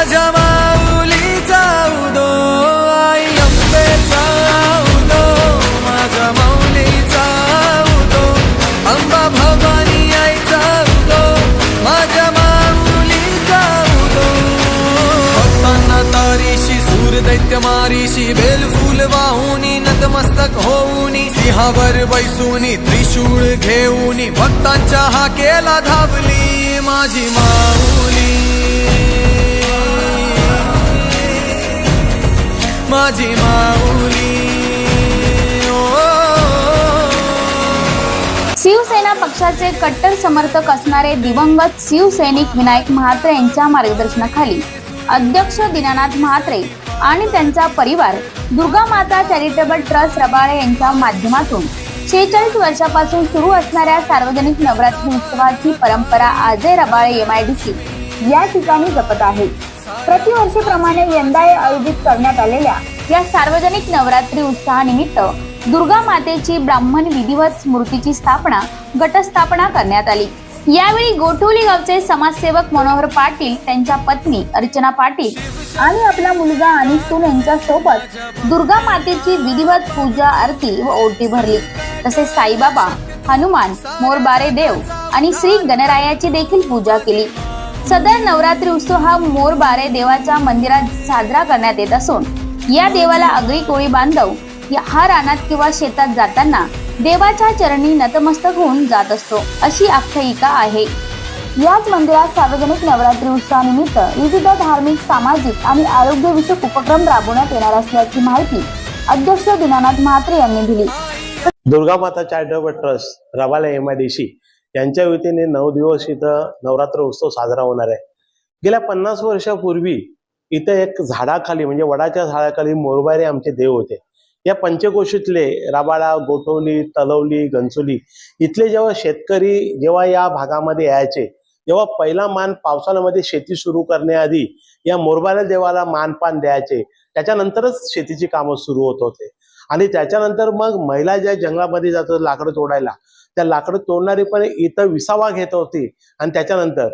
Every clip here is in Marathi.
माझ्या माऊलीचा उदो आई अंबेचा उदो माझ्या माऊलीचा उदो अंबा भवानी आईचा उदो माझ्या माऊलीचा उदो भक्तांना तारीशी सूर दैत्य मारीशी बेल फूल वाहुनी नतमस्तक होऊनी सिंहावर बैसूनी त्रिशूळ घेऊनी भक्तांच्या हाकेला धावली माझी मा माझी माऊली. शिवसेना पक्षाचे कट्टर समर्थक असणारे दिवंगत शिवसैनिक विनायक म्हात्रे यांच्या मार्गदर्शनाखाली अध्यक्ष दीनानाथ म्हात्रे आणि त्यांचा परिवार दुर्गा माता चॅरिटेबल ट्रस्ट रबाळे यांच्या माध्यमातून शेहेचाळीस वर्षापासून सुरू असणाऱ्या सार्वजनिक नवरात्री उत्सवाची परंपरा आजय Rabale M I D C या ठिकाणी जपत आहे. प्रतिवर्षीप्रमाणे यंदा आयोजित करण्यात आलेल्या या सार्वजनिक नवरात्री उत्सवानिमित्त दुर्गा मातेची ब्राह्मण विधिवत मूर्तीची स्थापना घटस्थापना करण्यात आली. यावेळी गोठवली गावचे समाजसेवक मनोहर पाटील त्यांच्या पत्नी अर्चना पाटील आणि आपला मुलगा आणि सून यांच्या सोबत दुर्गा मातेची विधिवत पूजा आरती व ओटी भरली. तसेच साईबाबा हनुमान मोरबारे देव आणि श्री गणरायाची देखील पूजा केली. सदर नवरात्री उत्सव हा मोरबारे देवाच्या मंदिरात साजरा करण्यात येत असून या देवाला आगरी कोळी बांधव हा रानात किंवा शेतात जाताना देवाच्या चरणी नतमस्तक होऊन जात असतो अशी आख्यायिका आहे. याच मंदिरात सार्वजनिक नवरात्री उत्सवानिमित्त विविध धार्मिक सामाजिक आणि आरोग्यविषयक उपक्रम राबवण्यात येणार असल्याची माहिती अध्यक्ष दीनानाथ म्हात्रे यांनी दिली. दुर्गा माता चॅरिटेबल ट्रस्ट रवाला एम आय डी सी यांच्या वतीने नऊ दिवस इथं नवरात्र उत्सव साजरा होणार आहे. गेल्या पन्नास वर्षापूर्वी इथं एक झाडाखाली म्हणजे वडाच्या झाडाखाली मोरबारे आमचे देव होते. या पंचकोशीतले राबाळा गोठवली तलवली गंचोली इथले जेव्हा शेतकरी जेव्हा या भागामध्ये यायचे जेव्हा पहिला मान पावसाळ्यामध्ये शेती सुरू करण्याआधी या मोरबाऱ्या देवाला मानपान द्यायचे. त्याच्यानंतरच शेतीची कामं सुरू होत होते. आणि त्याच्यानंतर मग महिला ज्या जंगलामध्ये जातात लाकडं तोडायला त्या लाकडं तोडणारी पण इथं विसावा घेत होती. आणि त्याच्यानंतर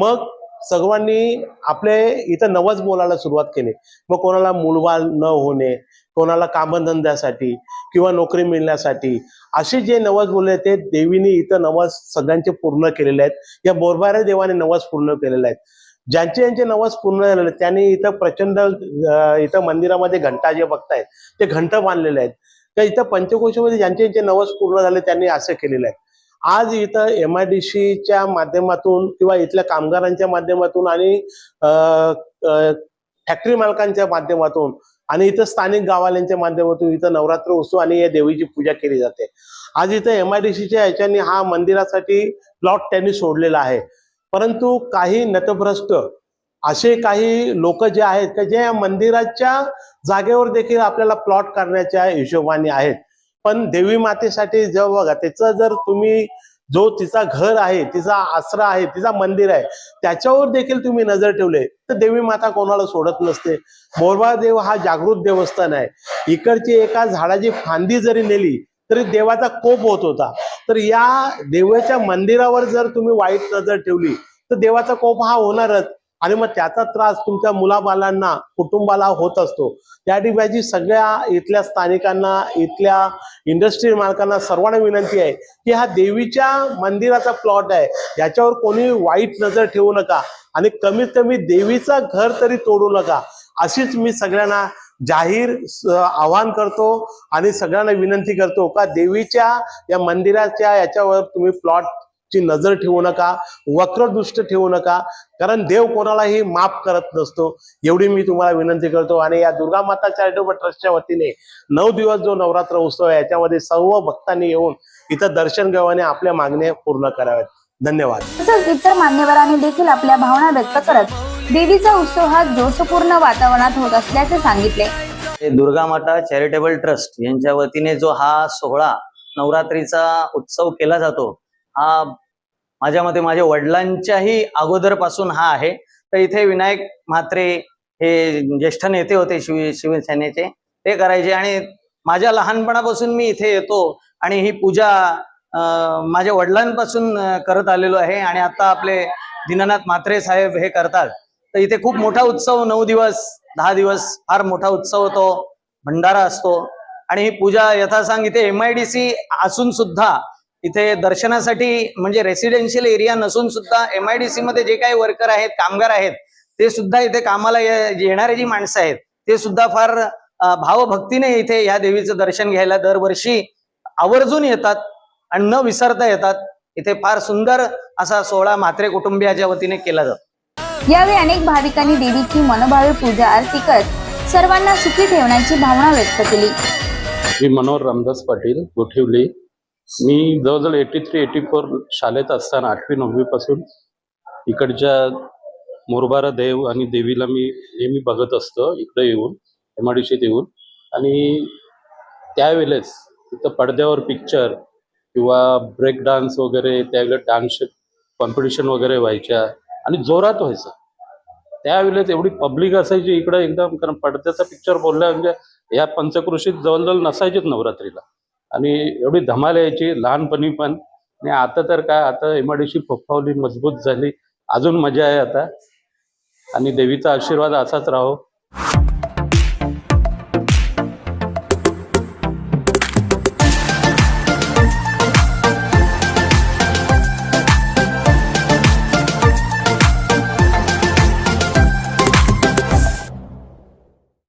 मग सर्वांनी आपले इथं नवच बोलायला सुरुवात केली. मग कोणाला मुलबाळ न होणे कोणाला कामधंद्यासाठी किंवा नोकरी मिळण्यासाठी असे जे नवस बोलले ते देवीने इथं नवस सगळ्यांचे पूर्ण केलेले आहेत. या बोरबारे देवाने नवस पूर्ण केलेले आहेत. ज्यांचे यांचे नवस पूर्ण झालेले आहेत, त्यांनी इथं प्रचंड इथं मंदिरामध्ये घंटा जे बघतायत ते घंट बांधलेले आहेत. तर इथं पंचकोशीमध्ये ज्यांचे ज्यांचे नवस पूर्ण झाले त्यांनी असं केलेलं आहे आज इथं एम आय डी सीच्या माध्यमातून किंवा इथल्या कामगारांच्या माध्यमातून आणि फॅक्टरी मालकांच्या माध्यमातून आणि इथं स्थानिक गावाल्यांच्या माध्यमातून इथं नवरात्र उत्सव आणि या देवीची पूजा केली जाते. आज इथं एम आय डी सीच्या याच्याने हा मंदिरासाठी प्लॉट त्यांनी सोडलेला आहे. परंतु काही नतभ्रष्ट असे काही लोक जे आहेत का जे या मंदिराच्या जागेवर देखील आपल्याला प्लॉट करण्याच्या हिशोबाने आहेत. पण देवी मातेसाठी जेव्हा बघा त्याचं जर तुम्ही जो तिचा घर आहे तिचा आसरा आहे तिचा मंदिर आहे त्याच्यावर देखील तुम्ही नजर ठेवले तर देवी माता कोणाला सोडत नसते. मोरबा देव हा जागृत देवस्थान आहे. इकडची एका झाडाची फांदी जरी नेली तरी देवाचा कोप होत होता. तर या देवाच्या मंदिरावर जर तुम्ही वाईट नजर ठेवली तर देवाचा कोप हा होणारच. आणि मग त्याचा त्रास तुमच्या मुलाबालांना कुटुंबाला होत असतो. त्या ठिकाणी सगळ्या इथल्या स्थानिकांना इथल्या इंडस्ट्री मालकांना सर्वांना विनंती आहे की हा देवीच्या मंदिराचा प्लॉट आहे. याच्यावर कोणी वाईट नजर ठेवू नका आणि कमीत कमी देवीचं घर तरी तोडू नका. अशीच मी सगळ्यांना जाहीर आवाहन करतो आणि सगळ्यांना विनंती करतो का देवीच्या या मंदिराच्या याच्यावर तुम्ही प्लॉट ची नजर ठेवू नका वक्रदृष्ट ठेवू नका कारण देव कोणालाही माफ करत नसतो. एवढी मी तुम्हाला विनंती करतो आणि या दुर्गा माता चॅरिटेबल ट्रस्टच्या वतीने नऊ दिवस जो नवरात्र उत्सव आहे याच्यामध्ये सर्व भक्तांनी येऊन इथं दर्शन आणि आपल्या मागण्या पूर्ण कराव्यात. धन्यवाद. तसंच इतर मान्यवरांनी देखील आपल्या भावना व्यक्त करत देवीचा उत्सव हा जोशपूर्ण वातावरणात होत असल्याचे सांगितले. हे दुर्गा माता चॅरिटेबल ट्रस्ट यांच्या वतीने जो हा सोहळा नवरात्रीचा उत्सव केला जातो हा माझ्या मते माझ्या वडिलांच्याही अगोदरपासून हा आहे. तर इथे विनायक म्हात्रे हे ज्येष्ठ नेते होते शिव शिवसेनेचे ते करायचे आणि माझ्या लहानपणापासून मी इथे येतो आणि ही पूजा माझ्या वडिलांपासून करत आलेलो आहे आणि आता आपले दीनानाथ म्हात्रे साहेब हे करतात. तर इथे खूप मोठा उत्सव नऊ दिवस दहा दिवस फार मोठा उत्सव होतो भंडारा असतो. आणि ही पूजा यथासांग इथे एम आय डी सी असून सुद्धा इथे दर्शनासाठी म्हणजे रेसिडेन्शियल एरिया नसून सुद्धा एम आय डी सी मध्ये जे काही वर्कर आहेत कामगार आहेत ते सुद्धा इथे कामाला ये- येणारे जी माणसं आहेत ते सुद्धा फार भावभक्तीने इथे या देवीचं दर्शन घ्यायला दरवर्षी आवर्जून येतात आणि न विसरता येतात. इथे फार सुंदर असा सोहळा म्हात्रे कुटुंबियाच्या वतीने केला जातो. यावेळी अनेक भाविकांनी देवीची मनोभावे पूजा आरती करत सर्वांना सुखी ठेवण्याची भावना व्यक्त केली. मी मनोहर रामदास पाटील गोठिवली. मी जवळजवळ एटी थ्री एटी फोर शाळेत असताना आठवी नववीपासून इकडच्या मोरबारा देव आणि देवीला मी नेहमी बघत असतो इकडे येऊन एमआयडीशीत येऊन. आणि त्यावेळेस तिथं पडद्यावर पिक्चर किंवा ब्रेक डान्स वगैरे त्यावेळेला डान्स कॉम्पिटिशन वगैरे व्हायच्या आणि जोरात व्हायचं. त्यावेळेस एवढी पब्लिक असायची इकडं एकदम कारण पडद्याचा पिक्चर बोलला म्हणजे या पंचकृषीत जवळजवळ नसायचेच नवरात्रीला. आणि एवढी धमाल यायची लहानपणी पण. आणि आता तर काय आता एमआयडीशी फोफावली मजबूत झाली. अजून मजा आहे आता. आणि देवीचा आशीर्वाद असाच राहो.